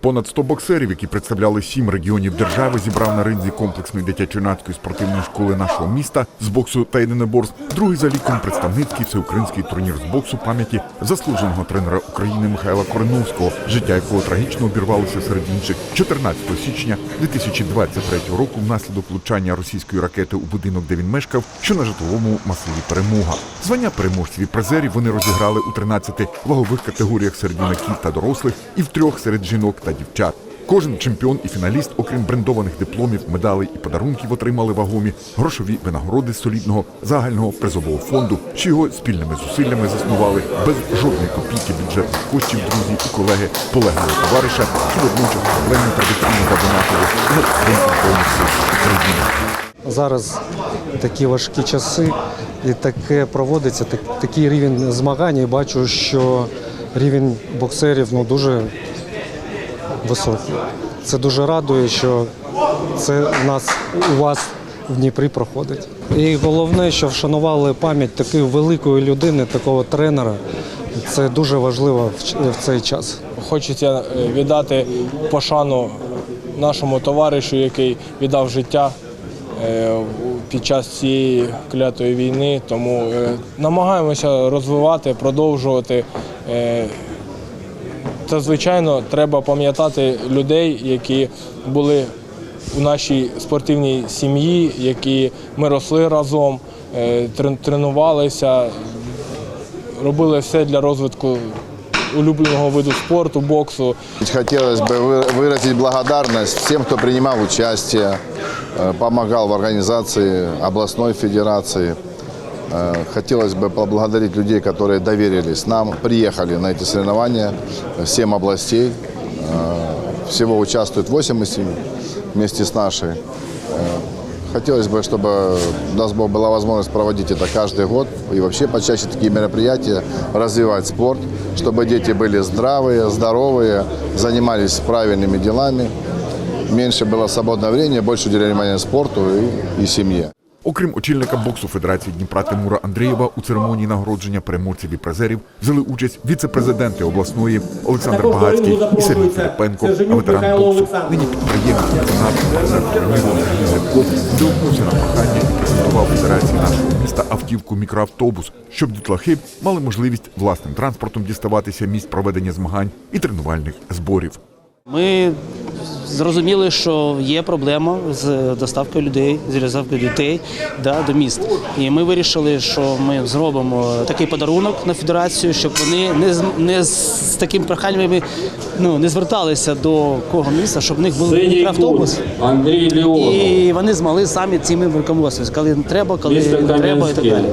Понад 100 боксерів, які представляли сім регіонів держави, зібрав на ринзі комплексної дитячо-юнацької спортивної школи нашого міста з боксу та єдиноборств. Другий за ліком представницький всеукраїнський турнір з боксу пам'яті заслуженого тренера України Михайла Кореновського, життя якого трагічно обірвалося серед інших 14 січня 2023 року внаслідок влучання російської ракети у будинок, де він мешкав, що на житловому масиві перемога. Звання переможців і призерів вони розіграли у 13 вагових категоріях серед юнаків та дорослих і в трьох серед жінок та дівчат. Кожен чемпіон і фіналіст, окрім брендованих дипломів, медалей і подарунків, отримали вагомі грошові винагороди солідного загального призового фонду, що його спільними зусиллями заснували без жодної копійки бюджетних коштів друзі і колеги полеглого товариша, які водночас проблемно традиційно задонатили на підтримку Збройних України. Зараз такі важкі часи, і таке проводиться, так, такий рівень змагань. І бачу, що рівень боксерів ну, дуже високий. Це дуже радує, що це у нас у вас в Дніпрі проходить. І головне, що вшанували пам'ять такої великої людини, такого тренера. Це дуже важливо в цей час. Хочеться е, віддати пошану нашому товаришу, який віддав життя е, під час цієї клятої війни. Тому е, намагаємося розвивати, продовжувати. Е, Та, звичайно, треба пам'ятати людей, які були у нашій спортивній сім'ї, які ми росли разом, е, трен- тренувалися, робили все для розвитку улюбленого виду спорту, боксу. Хотелось бы вы- выразить благодарность всем, кто принимал участие, э, помогал в организации областной федерации. Э, Хотелось бы поблагодарить людей, которые доверились нам, приехали на эти соревнования, э, 7 областей. Э, Всего участвует 8 из 7 вместе с нашей. Э, Хотелось бы, чтобы у нас была возможность проводить это каждый год и вообще почаще такие мероприятия, развивать спорт, чтобы дети были здравые, здоровые, занимались правильными делами, меньше было свободного времени, больше уделяли внимание спорту и, и семье. Окрім очільника боксу Федерації Дніпра Тимура Андрієва, у церемонії нагородження переможців і призерів взяли участь віце-президенти обласної Олександр Багацький і Сергій Філіпенко, а ветеран боксу, нині підприємець, відгукнувся на прохання і презентував Федерації нашого міста автівку мікроавтобус, щоб дітлахи мали можливість власним транспортом діставатися місць проведення змагань і тренувальних зборів. Ми зрозуміли, що є проблема з доставкою людей, з доставкою дітей да, до міст. І ми вирішили, що ми зробимо такий подарунок на федерацію, щоб вони не з не з таким проханнями ну, не зверталися до кого міста, щоб в них був мікроавтобус. Андрій Леонов. І вони змогли самі цими виконуватися, коли треба, коли не треба і так далі.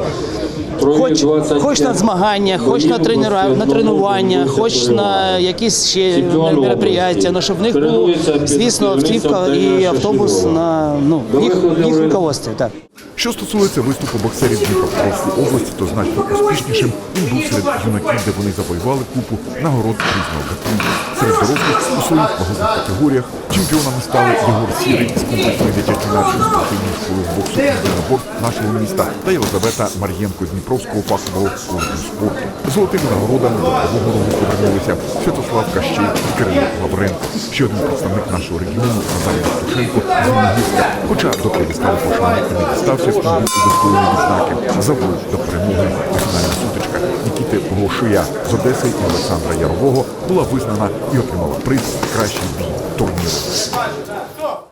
Хоч, хоч на змагання, хоч на, тренера, на тренування, хоч на якісь ще мероприятия, ну щоб в них був, звісно, автівка і автобус на ну, їх, їх руководстві. Так. Що стосується виступу боксерів Дніпропетровської області, то значно успішнішим він був серед юнаків, де вони завоювали купу нагород різного гатунку. Серед дорослих у своїх вагових категоріях чемпіонами стали Єгор Сірий з комплексної дитячо-юнацької спортивної школи з боксу «Єдиноборств» нашого міста та Єлизавета Мар'єнко з Дніпровського фахового коледжу спорту. Золотими нагородами до рогу повернулися Святослав Кащей і Кирило Лавренко. Ще один представник нашого регіону Назарій Євтушенко з Міногірська, хоча до п'єдесталу пошани і не дістався з у удостоєння відзнаки за до перемоги. Фінальна сутичка Нікіти Глошия з Одеси і Олександра Ярового була визнана і отримала приз кращий бій турніру.